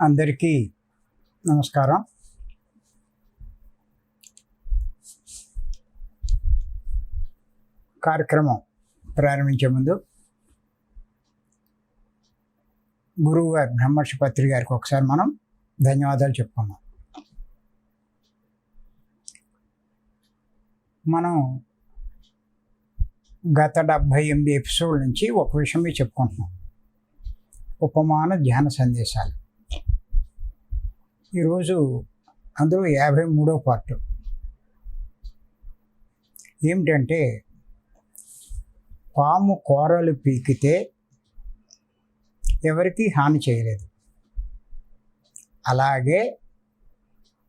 అందరికీ నమస్కారం. కార్యక్రమం ప్రారంభించే ముందు గురువు గారు బ్రహ్మర్షి పత్రి గారికి ఒకసారి మనం ధన్యవాదాలు చెప్పుకున్నాం మనం గత డెబ్భై ఎనిమిది ఎపిసోడ్ నుంచి ఒక విషయమే చెప్పుకుంటున్నాం. ఉపమాన ధ్యాన సందేశాలు. ఈరోజు అందులో యాభై మూడో పార్ట్. ఏమిటంటే పాము కూరలు పీకితే ఎవరికి హాని చేయలేదు. అలాగే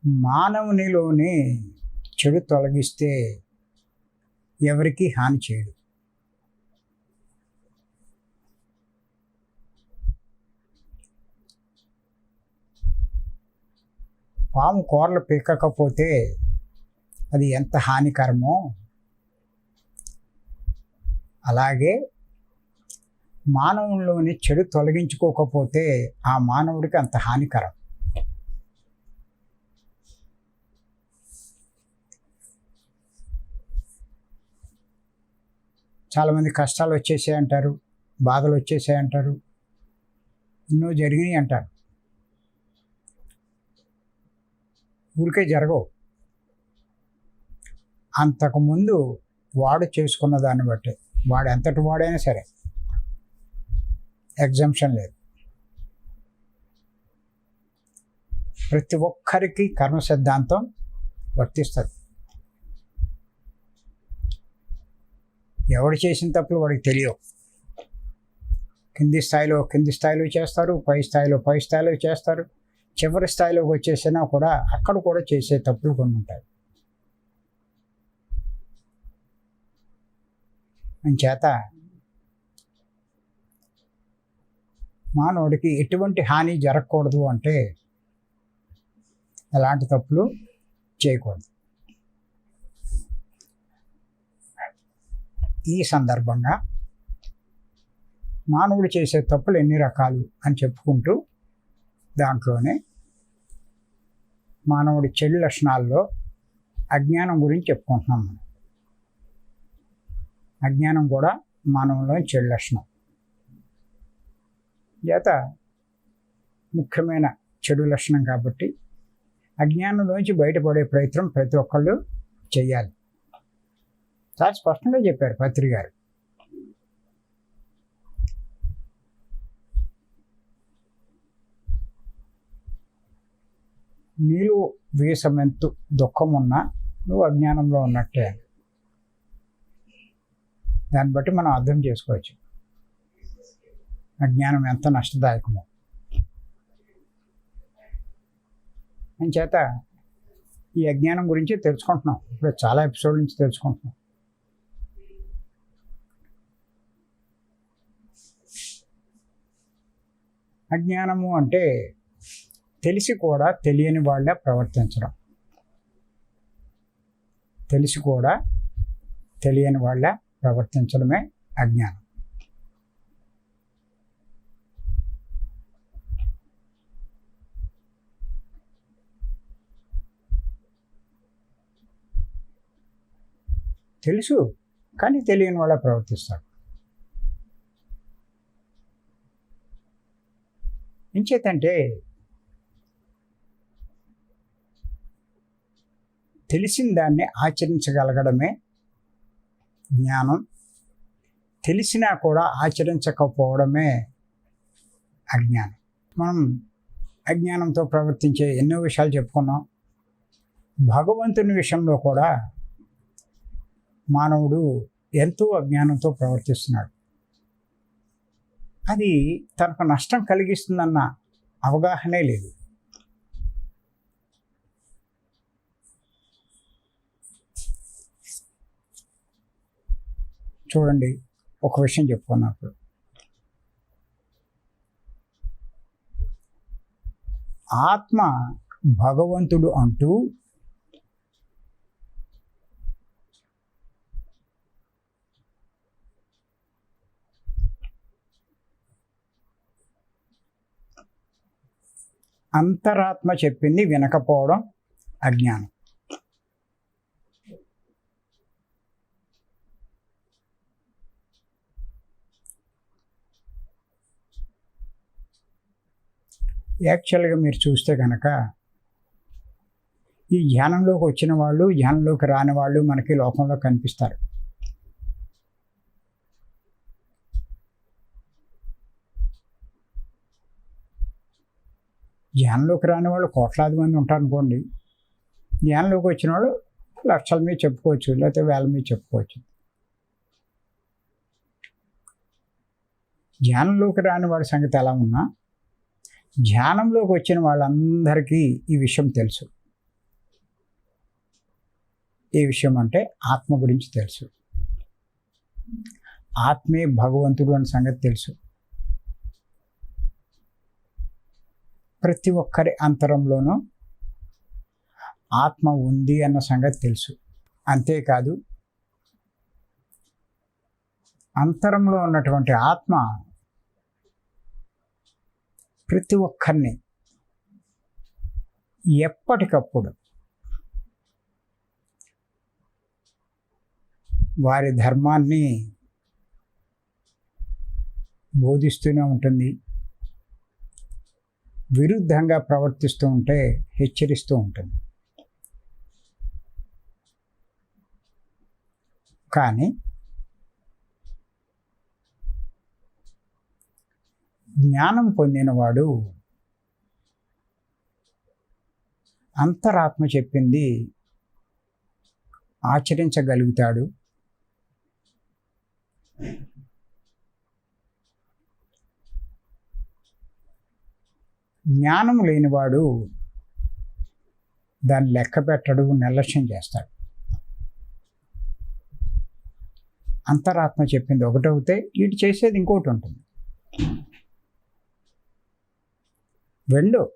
మానవునిలోని చెడు తొలగిస్తే ఎవరికి హాని చేయడు పాము కూరలు పీకకపోతే అది ఎంత హానికరమో అలాగే మానవుల్లోని చెడు తొలగించుకోకపోతే ఆ మానవుడికి అంత హానికరం. చాలామంది కష్టాలు వచ్చేసాయి అంటారు బాధలు వచ్చేసాయి అంటారు ఎన్నో జరిగినాయి అంటారు. ఊరికే జరగవు. అంతకుముందు వాడు చేసుకున్న దాన్ని బట్టి వాడు ఎంతటి వాడైనా సరే. ఎగ్జంప్షన్ లేదు. ప్రతి ఒక్కరికి కర్మ సిద్ధాంతం వర్తిస్తుంది. ఎవడు చేసిన తప్పులు వాడికి తెలియవు. కింది స్థాయిలో కింది స్థాయిలో చేస్తారు పై స్థాయిలో పై స్థాయిలో చేస్తారు. చివరి స్థాయిలోకి వచ్చేసినా కూడా అక్కడ కూడా చేసే తప్పులు కొన్ని ఉంటాయి. చేత మానవుడికి ఎటువంటి హాని జరగకూడదు అంటే ఎలాంటి తప్పులు చేయకూడదు. ఈ సందర్భంగా మానవుడు చేసే తప్పులు ఎన్ని రకాలు అని చెప్పుకుంటూ దాంట్లోనే మానవుడి చెడు లక్షణాల్లో అజ్ఞానం గురించి చెప్పుకుంటున్నాం మనం. అజ్ఞానం కూడా మానవులోని చెడు లక్షణం. చేత ముఖ్యమైన చెడు లక్షణం కాబట్టి అజ్ఞానంలోంచి బయటపడే ప్రయత్నం ప్రతి ఒక్కళ్ళు చేయాలి. చాలా స్పష్టంగా చెప్పారు పత్రి గారు నీలో వేసమెంతు దుఃఖం ఉన్నా నువ్వు అజ్ఞానంలో ఉన్నట్టే దాన్ని బట్టి మనం అర్థం చేసుకోవచ్చు. అజ్ఞానం ఎంత నష్టదాయకమో. చేత ఈ అజ్ఞానం గురించి తెలుసుకుంటున్నాం. ఇప్పుడు చాలా ఎపిసోడ్ నుంచి తెలుసుకుంటున్నాం. అజ్ఞానము అంటే తెలిసి కూడా తెలియని వాళ్ళ ప్రవర్తించడం. తెలిసి కూడా తెలియని వాళ్ళ ప్రవర్తించడమే అజ్ఞానం. తెలుసు కానీ తెలియని వాళ్ళ ప్రవర్తిస్తాడు ఇంచేతంటే తెలిసిన దాన్ని ఆచరించగలగడమే జ్ఞానం. తెలిసినా కూడా ఆచరించకపోవడమే అజ్ఞానం. మనం అజ్ఞానంతో ప్రవర్తించే ఎన్నో విషయాలు చెప్పుకున్నాం. భగవంతుని విషయంలో కూడా మానవుడు ఎంతో అజ్ఞానంతో ప్రవర్తిస్తున్నాడు. అది తనకు నష్టం కలిగిస్తుందన్న అవగాహనే లేదు. చూడండి ఒక విషయం చెప్పుకున్నప్పుడు ఆత్మ భగవంతుడు అంటూ అంతరాత్మ చెప్పింది వినకపోవడం అజ్ఞానం. యాక్చువల్గా మీరు చూస్తే కనుక ఈ ధ్యానంలోకి వచ్చిన వాళ్ళు ధ్యానంలోకి రాని వాళ్ళు మనకి లోకంలో కనిపిస్తారు. ధ్యానంలోకి రాని వాళ్ళు కోట్లాది మంది ఉంటారు అనుకోండి. ధ్యానంలోకి వచ్చిన వాళ్ళు లక్షల మీద చెప్పుకోవచ్చు లేకపోతే వేల మీద చెప్పుకోవచ్చు. ధ్యానంలోకి రాని వాడి సంగతి ఎలా ఉన్నా ధ్యానంలోకి వచ్చిన వాళ్ళందరికీ ఈ విషయం తెలుసు. ఏ విషయం అంటే ఆత్మ గురించి తెలుసు. ఆత్మే భగవంతుడు అనే సంగతి తెలుసు. ప్రతి ఒక్కరి అంతరంలోనూ ఆత్మ ఉంది అన్న సంగతి తెలుసు. అంతేకాదు అంతరంలో ఉన్నటువంటి ఆత్మ ప్రతి ఒక్కరిని ఎప్పటికప్పుడు వారి ధర్మాన్ని బోధిస్తూనే ఉంటుంది. విరుద్ధంగా ప్రవర్తిస్తూ ఉంటే హెచ్చరిస్తూ ఉంటుంది. కానీ జ్ఞానం పొందినవాడు అంతరాత్మ చెప్పింది ఆచరించగలుగుతాడు. జ్ఞానం లేనివాడు దాన్ని లెక్క పెట్టడు నిర్లక్ష్యం చేస్తాడు. అంతరాత్మ చెప్పింది ఒకటవుతే వీటి చేసేది ఇంకోటి ఉంటుంది. వెళ్ళు.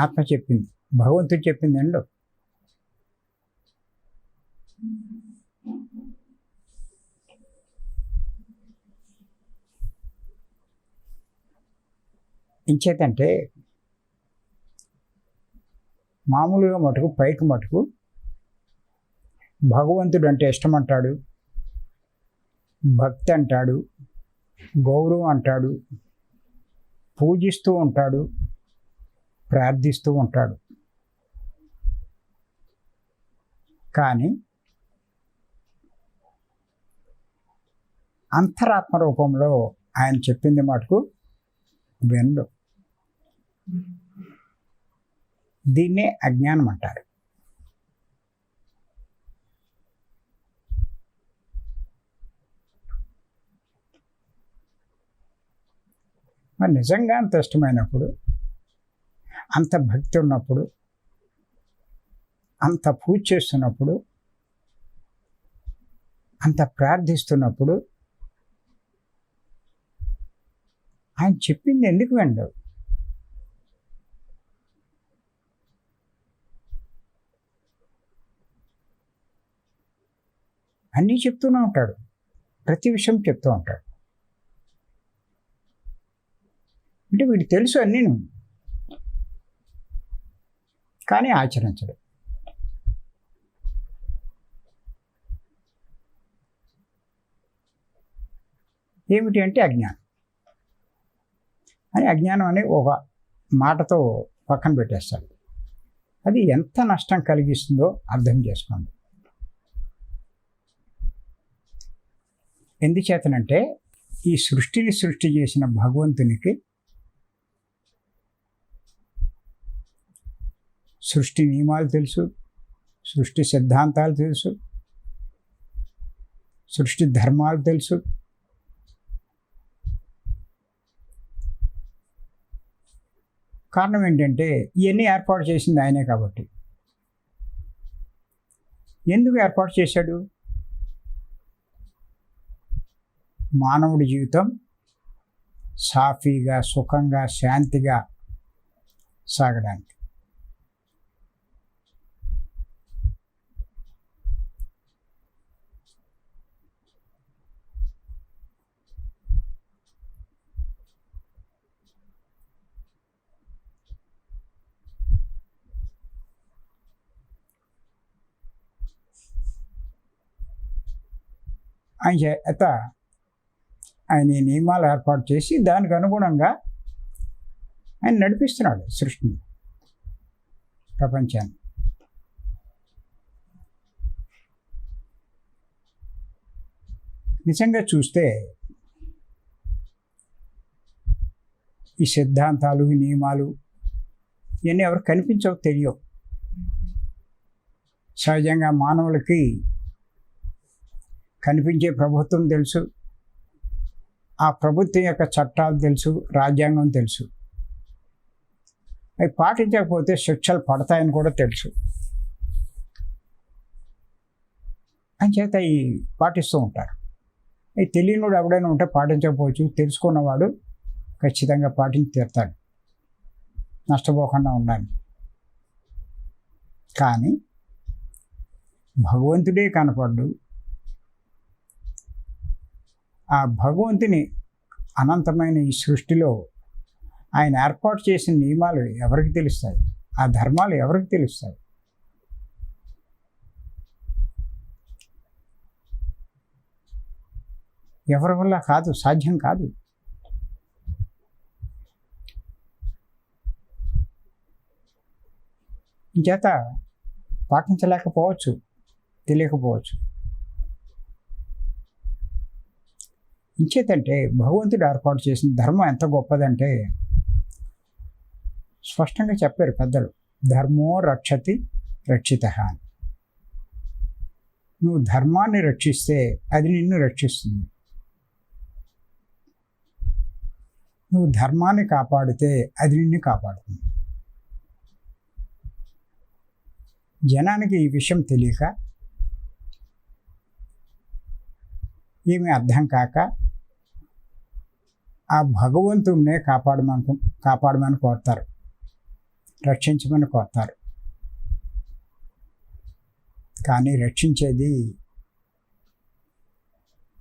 ఆత్మ చెప్పింది. భగవంతుడు చెప్పింది వెళ్ళు. ఇంచేతంటే మామూలుగా మటుకు పైకి మటుకు భగవంతుడు అంటే ఇష్టం అంటాడు భక్తి అంటాడు గౌరవం అంటాడు పూజిస్తూ ఉంటాడు ప్రార్థిస్తూ ఉంటాడు. కానీ అంతరాత్మ రూపంలో ఆయన చెప్పింది మటుకు వినడు. దీన్నే అజ్ఞానం అంటారు. మరి నిజంగా అంత ఇష్టమైనప్పుడు అంత భక్తి ఉన్నప్పుడు అంత పూజ చేస్తున్నప్పుడు అంత ప్రార్థిస్తున్నప్పుడు ఆయన చెప్పింది ఎందుకు వెండవు అన్నీ చెప్తూనే ఉంటాడు. ప్రతి విషయం చెప్తూ ఉంటాడు. అంటే వీడు తెలుసు అన్నీ కానీ ఆచరించడు. ఏమిటి అంటే అజ్ఞానం. అని అజ్ఞానం అని ఒక మాటతో పక్కన పెట్టేస్తాడు. అది ఎంత నష్టం కలిగిస్తుందో అర్థం చేసుకోండి. ఎందుచేతనంటే ఈ సృష్టిని సృష్టి చేసిన భగవంతునికి సృష్టి నియమాలు తెలుసు సృష్టి సిద్ధాంతాలు తెలుసు సృష్టి ధర్మాలు తెలుసు. కారణం ఏంటంటే ఇవన్నీ ఏర్పాటు చేసింది ఆయనే కాబట్టి. ఎందుకు ఏర్పాటు చేశాడు? మానవుడి జీవితం సాఫీగా సుఖంగా శాంతిగా సాగడానికి. ఆయన చేత ఆయన ఈ నియమాలు ఏర్పాటు చేసి దానికి అనుగుణంగా ఆయన నడిపిస్తున్నాడు సృష్టిని ప్రపంచాన్ని. నిజంగా చూస్తే ఈ సిద్ధాంతాలు ఈ నియమాలు ఇవన్నీ ఎవరు కనిపించవు తెలియవు. సహజంగా మానవులకి కనిపించే ప్రభుత్వం తెలుసు. ఆ ప్రభుత్వం యొక్క చట్టాలు తెలుసు రాజ్యాంగం తెలుసు. అవి పాటించకపోతే శిక్షలు పడతాయని కూడా తెలుసు. అంచేత ఈ పాటిస్తూ ఉంటారు. అవి తెలియనివాడు ఎవడైనా ఉంటే పాటించకపోవచ్చు. తెలుసుకున్నవాడు ఖచ్చితంగా పాటించి తీరుతాడు. నష్టపోకుండా ఉండాలి. కానీ భగవంతుడే కనపడ్డు. ఆ భగవంతుని అనంతమైన ఈ సృష్టిలో ఆయన ఏర్పాటు చేసిన నియమాలు ఎవరికి తెలుస్తాయి? ఆ ధర్మాలు ఎవరికి తెలుస్తాయి? ఎవరి వల్ల కాదు సాధ్యం కాదు. చేత పాటించలేకపోవచ్చు తెలియకపోవచ్చు. ఇంచేతంటే భగవంతుడు ఏర్పాటు చేసిన ధర్మం ఎంత గొప్పదంటే స్పష్టంగా చెప్పారు పెద్దలు. ధర్మో రక్షతి రక్షిత అని. నువ్వు ధర్మాన్ని రక్షిస్తే అది నిన్ను రక్షిస్తుంది. నువ్వు ధర్మాన్ని కాపాడితే అది నిన్ను కాపాడుతుంది. జనానికి ఈ విషయం తెలియక ఏమీ అర్థం కాక ఆ భగవంతుడినే కాపాడమను కాపాడమని కోరుతారు. రక్షించమని కోరుతారు. కానీ రక్షించేది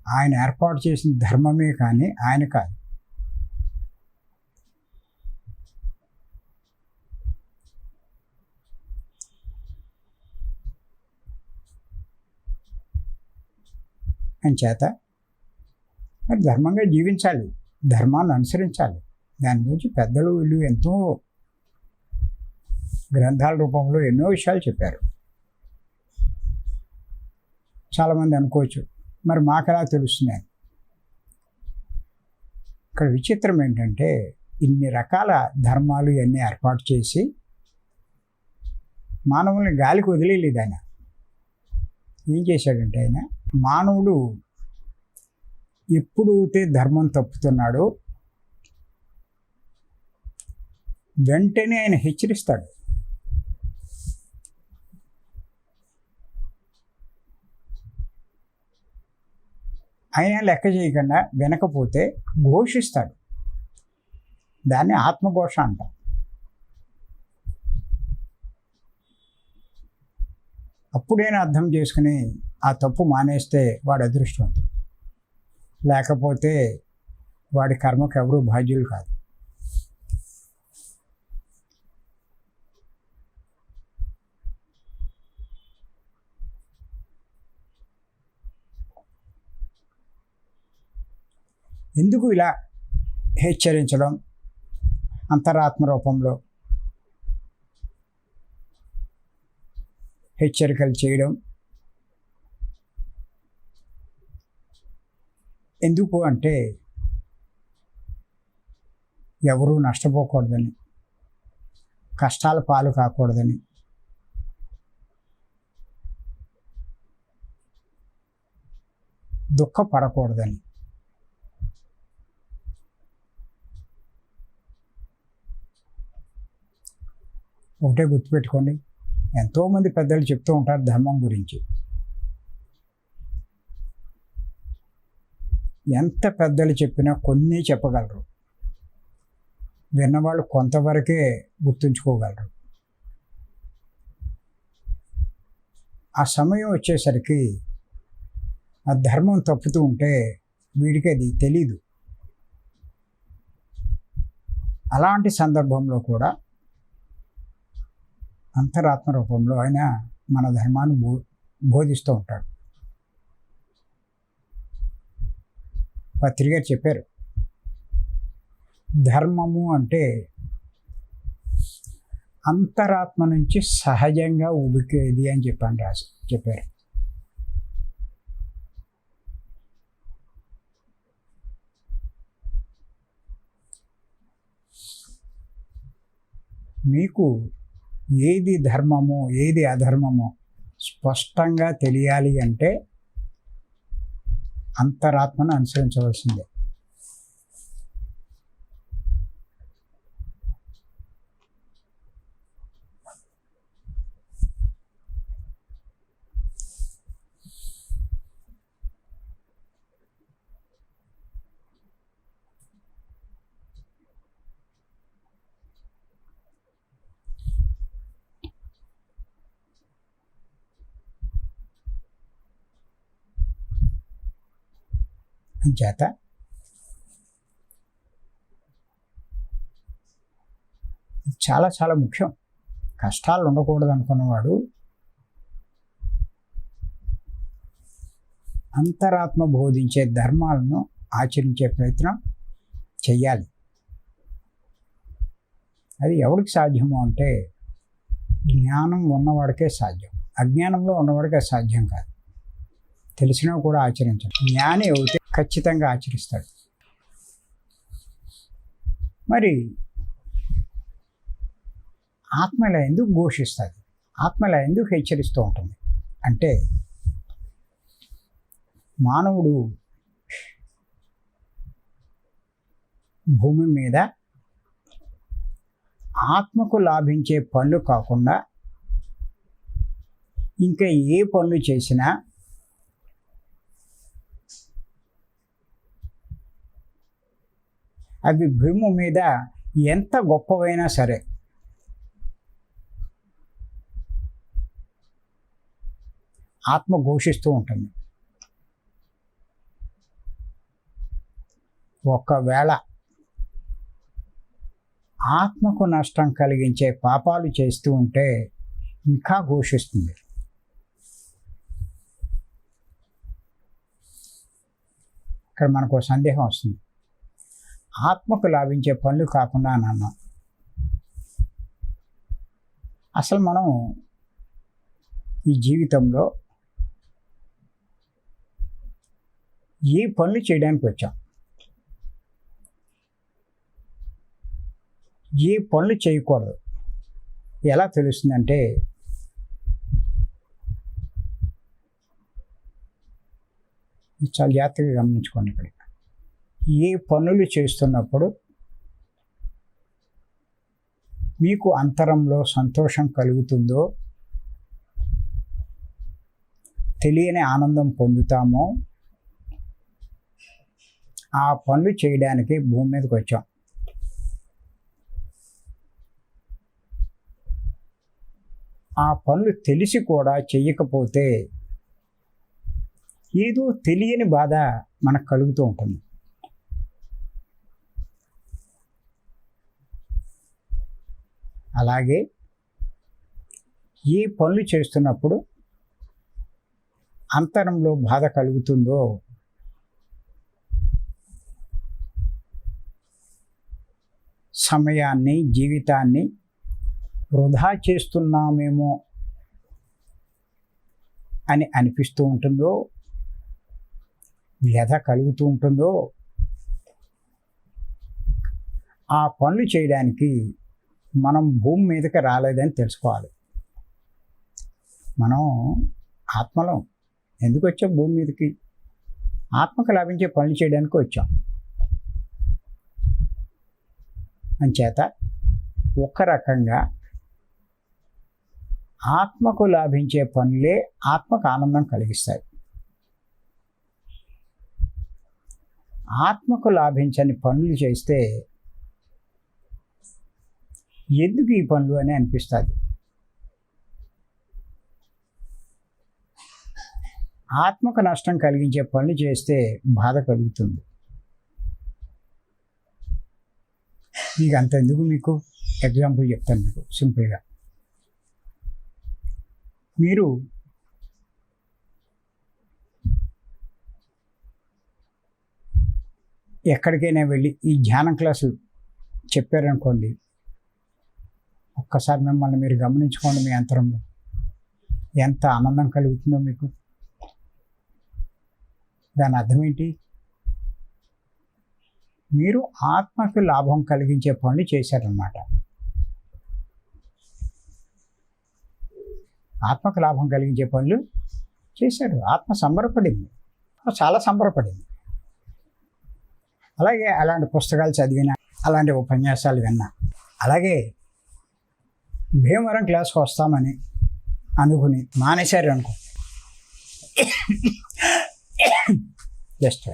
ఆయన ఏర్పాటు చేసిన ధర్మమే కానీ ఆయన కాదు. చేత మరి ధర్మంగా జీవించాలి. ధర్మాన్ని అనుసరించాలి. దాని గురించి పెద్దలు వీళ్ళు ఎంతో గ్రంథాల రూపంలో ఎన్నో విషయాలు చెప్పారు. చాలామంది అనుకోవచ్చు మరి మాకెలా తెలుస్తున్నాయి? ఇక్కడ విచిత్రం ఏంటంటే ఇన్ని రకాల ధర్మాలు ఇవన్నీ ఏర్పాటు చేసి మానవుల్ని గాలికి వదిలేదు ఆయన. ఏం చేశాడంటే ఆయన మానవుడు ఎప్పుడైతే ధర్మం తప్పుతున్నాడో వెంటనే ఆయన హెచ్చరిస్తాడు. ఆయన లెక్క చేయకుండా వినకపోతే ఘోషిస్తాడు. దాన్ని ఆత్మఘోష అంటారు అప్పుడైనా అర్థం చేసుకుని ఆ తప్పు మానేస్తే వాడు అదృష్టవంతుడు. లేకపోతే వాడి కర్మకు ఎవరు బాధ్యులు కాదు. ఎందుకు ఇలా హెచ్చరించడం? అంతరాత్మ రూపంలో హెచ్చరికలు చేయడం ఎందుకు అంటే ఎవరూ నష్టపోకూడదని కష్టాల పాలు కాకూడదని. దుఃఖపడకూడదని. ఒకటే గుర్తుపెట్టుకోండి ఎంతోమంది పెద్దలు చెప్తూ ఉంటారు ధర్మం గురించి. ఎంత పెద్దలు చెప్పినా కొన్ని చెప్పగలరు. విన్నవాళ్ళు కొంతవరకే గుర్తుంచుకోగలరు. ఆ సమయం వచ్చేసరికి ఆ ధర్మం తప్పుతూ ఉంటే వీడికి అది తెలీదు. అలాంటి సందర్భంలో కూడా అంతరాత్మ రూపంలో ఆయన మన ధర్మాన్ని బో బోధిస్తూ ఉంటాడు. పత్రిక చెప్పారు. ధర్మము అంటే అంతరాత్మ నుంచి సహజంగా ఉబికేది అని చెప్పాను రాసి చెప్పారు. మీకు ఏది ధర్మము ఏది అధర్మము స్పష్టంగా తెలియాలి అంటే అంతరాత్మను అనుసరించవలసిందే. అంచేత చాలా చాలా ముఖ్యం. కష్టాలు ఉండకూడదు అనుకున్నవాడు అంతరాత్మ బోధించే ధర్మాలను ఆచరించే ప్రయత్నం చెయ్యాలి. అది ఎవరికి సాధ్యము అంటే జ్ఞానం ఉన్నవాడికే సాధ్యం. అజ్ఞానంలో ఉన్నవాడికే సాధ్యం కాదు. తెలిసినా కూడా ఆచరించాలి జ్ఞాని అవుతే ఖచ్చితంగా ఆచరిస్తాడు. మరి ఆత్మల ఎందుకు ఘోషిస్తుంది ఆత్మల ఎందుకు హెచ్చరిస్తూ ఉంటుంది? అంటే మానవుడు భూమి మీద ఆత్మకు లాభించే పనులు కాకుండా ఇంకా ఏ పనులు చేసినా అవి భూమి మీద ఎంత గొప్పవైనా సరే. ఆత్మ ఘోషిస్తూ ఉంటుంది. ఒకవేళ ఆత్మకు నష్టం కలిగించే పాపాలు చేస్తూ ఉంటే ఇంకా ఘోషిస్తుంది. ఇక్కడ మనకు ఒక సందేహం వస్తుంది. ఆత్మకు లాభించే పనులు కాకుండా అని అన్నాం అసలు మనం ఈ జీవితంలో ఏ పనులు చేయడానికి వచ్చాం? ఏ పనులు చేయకూడదు? ఎలా తెలుస్తుందంటే చాలా జాగ్రత్తగా గమనించుకోండి ఇక్కడ. ఏ పనులు చేస్తున్నప్పుడు మీకు అంతరంలో సంతోషం కలుగుతుందో తెలియని ఆనందం పొందుతామో ఆ పనులు చేయడానికి భూమి మీదకి వచ్చాం. ఆ పనులు తెలిసి కూడా చేయకపోతే ఏదో తెలియని బాధ మనకు కలుగుతూ ఉంటుంది. అలాగే ఏ పనులు చేస్తున్నప్పుడు అంతరంలో బాధ కలుగుతుందో? సమయాన్ని జీవితాన్ని వృధా చేస్తున్నామేమో అని అనిపిస్తూ ఉంటుందో? వ్యధ కలుగుతూ ఉంటుందో? ఆ పనులు చేయడానికి మనం భూమి మీదకి రాలేదని తెలుసుకోవాలి. మనం ఆత్మలో. ఎందుకు వచ్చాం భూమి మీదకి? ఆత్మకు లభించే పనులు చేయడానికి వచ్చాం. అంచేత ఒక రకంగా ఆత్మకు లాభించే పనులే ఆత్మకు ఆనందం కలిగిస్తాయి. ఆత్మకు లాభించని పనులు చేస్తే ఎందుకు ఈ పనులు అని అనిపిస్తుంది? ఆత్మకు నష్టం కలిగించే పనులు చేస్తే బాధ కలుగుతుంది. మీకు అంత ఎందుకు మీకు? ఎగ్జాంపుల్ చెప్తాను మీకు సింపుల్గా. మీరు ఎక్కడికైనా వెళ్ళి ఈ ధ్యానం క్లాసులు చెప్పారనుకోండి ఒక్కసారి మిమ్మల్ని మీరు గమనించుకోండి మీ అంతరంలో. ఎంత ఆనందం కలుగుతుందో మీకు. దాని అర్థం ఏంటి? మీరు ఆత్మకు లాభం కలిగించే పనులు చేశారనమాట ఆత్మకు లాభం కలిగించే పనులు చేశారు. ఆత్మ సంబరపడింది. చాలా సంబరపడింది. అలాగే అలాంటి పుస్తకాలు చదివిన అలాంటి ఉపన్యాసాలు విన్నా అలాగే భీమవరం క్లాస్కి వస్తామని అనుకుని మానేశారు అనుకో. జస్ట్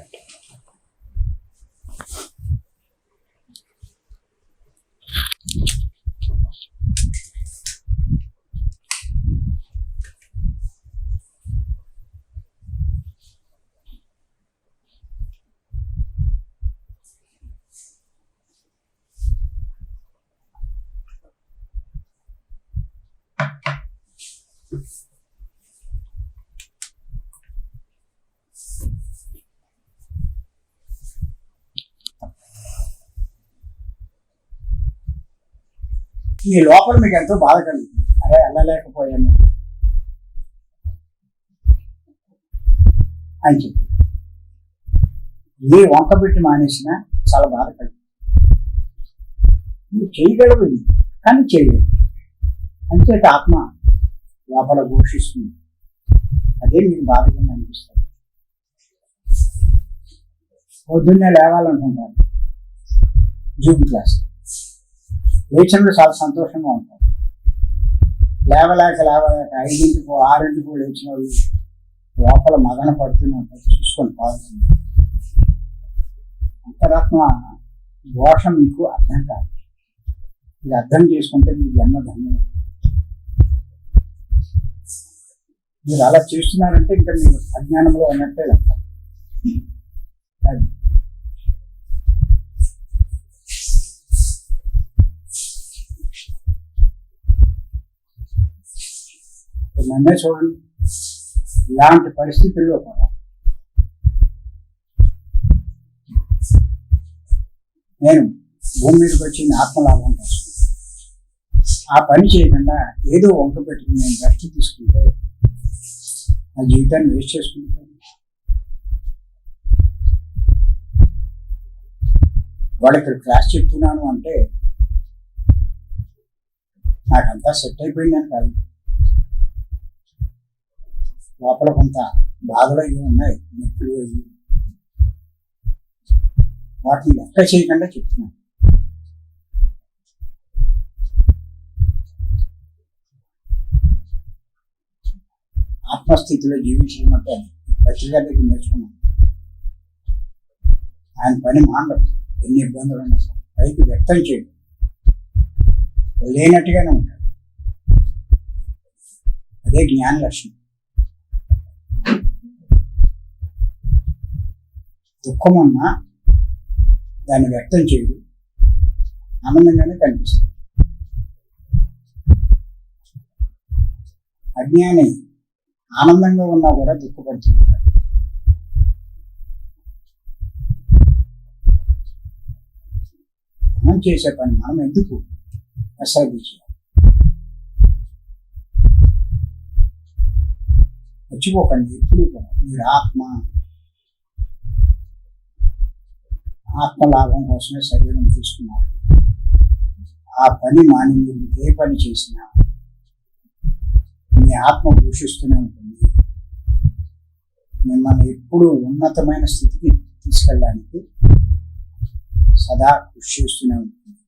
ఈ లోపల మీకు ఎంతో బాధ కలిగింది. అరే వెళ్ళలేకపోయాను. అని చెప్పి. ఏ వంక పెట్టి మానేసినా చాలా బాధ కలిగింది. నువ్వు చేయగలవు కానీ చేయలేదు. అంచేత ఆత్మ లోపల ఘోషిస్తుంది. అదే మీకు బాధ కింద అనిపిస్తుంది. పొద్దున్నే లేవాలనుకుంటారు. జూమ్ క్లాస్ లేచినప్పుడు చాలా సంతోషంగా ఉంటారు లేవలేక లేవలేక ఐదింటికో ఆరింటికో లేచిన వాళ్ళు లోపల మదన పడుతూనే ఉంటారు. చూసుకొని పాల్గొని అంతరాత్మ దోషం మీకు అర్థం కాదు. ఇది అర్థం చేసుకుంటే మీ జన్మ ధన్యం మీరు అలా చేస్తున్నారంటే ఇంకా మీరు అజ్ఞానంలో ఉన్నట్టే లెక్క. నన్నే చూడండి. ఇలాంటి పరిస్థితుల్లో కూడా నేను భూమి మీదకి వచ్చింది ఆత్మలాభం కోసం ఆ పని చేయకుండా ఏదో వంక పెట్టుకుని నేను రెస్ట్ తీసుకుంటే నా జీవితాన్ని వేస్ట్ చేసుకుంటాను. వాడు ఇక్కడ క్లాస్ చెప్తున్నాను అంటే నాకంతా సెట్ అయిపోయిందని కాదు. లోపల కొంత బాధలు అవి ఉన్నాయి. నొప్పులు అవి వాటిని లెక్క చేయకుండా చెప్తున్నాను. ఆత్మస్థితిలో జీవించడం అంటే అది. పత్రిక దగ్గర నేర్చుకున్నాం ఆయన పని మాండదు ఎన్ని ఇబ్బందులు ఉన్నా పైకి వ్యక్తం చేయడం. లేనట్టుగానే ఉంటాడు. అదే జ్ఞాన లక్ష్యం దుఃఖం ఉన్నా దాన్ని వ్యక్తం చేయడు ఆనందంగానే కనిపిస్తుంది. అజ్ఞాని ఆనందంగా ఉన్నా కూడా దుఃఖపడుతుంటారు మనం చేసే పని మనం ఎందుకు అశ్రద్ధ చేయాలి మర్చిపోకండి. ఎప్పుడు కూడా మీరు ఆత్మ ఆత్మలాభం కోసమే శరీరం తీసుకున్నారు ఆ పని మాని మీరు ఏ పని చేసినా మీ ఆత్మ పోషిస్తూనే ఉంటుంది. మిమ్మల్ని ఎప్పుడూ ఉన్నతమైన స్థితికి తీసుకెళ్ళడానికి సదా కృషి చేస్తూనే ఉంటుంది.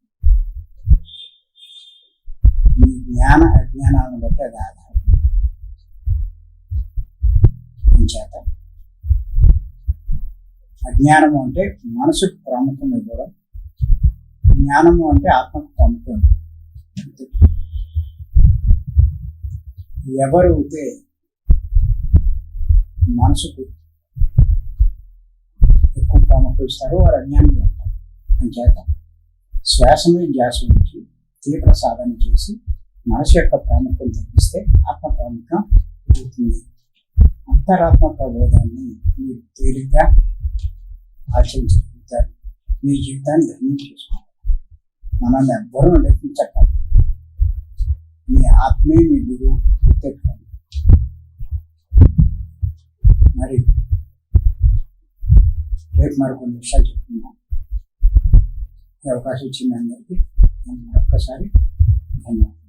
మీ జ్ఞాన అజ్ఞానాలను బట్టి అది ఆధారం చేత అజ్ఞానము అంటే మనసుకు ప్రాముఖ్యం ఇవ్వడం. జ్ఞానము అంటే ఆత్మకు ప్రాముఖ్యం. ఎవరు అయితే మనసుకు ఎక్కువ ప్రాముఖ్యం ఇస్తారో వారు అజ్ఞానంలో ఉంటారు. అంచేత శ్వాస మీద ధ్యాస నుంచి తీవ్ర సాధన చేసి మనసు యొక్క ప్రాముఖ్యం తగ్గిస్తే ఆత్మ ప్రాముఖ్యం పెరుగుతుంది. అంతరాత్మ ప్రబోధాన్ని మీరు తేలిగ్గా ఆచరించగలుగుతారు మీ జీవితాన్ని ధన్యం చేసుకోండి మనల్ని ఎవ్వరూ నడిపించక్కర్లేదు మీ ఆత్మే మీ గురువు గుర్తెట్టుకోండి. మరి రేపు మరికొన్ని విషయాలు చెప్తున్నాం ఈ అవకాశం ఇచ్చిన అందరికీ నేను మరొక్కసారి ధన్యవాదాలు.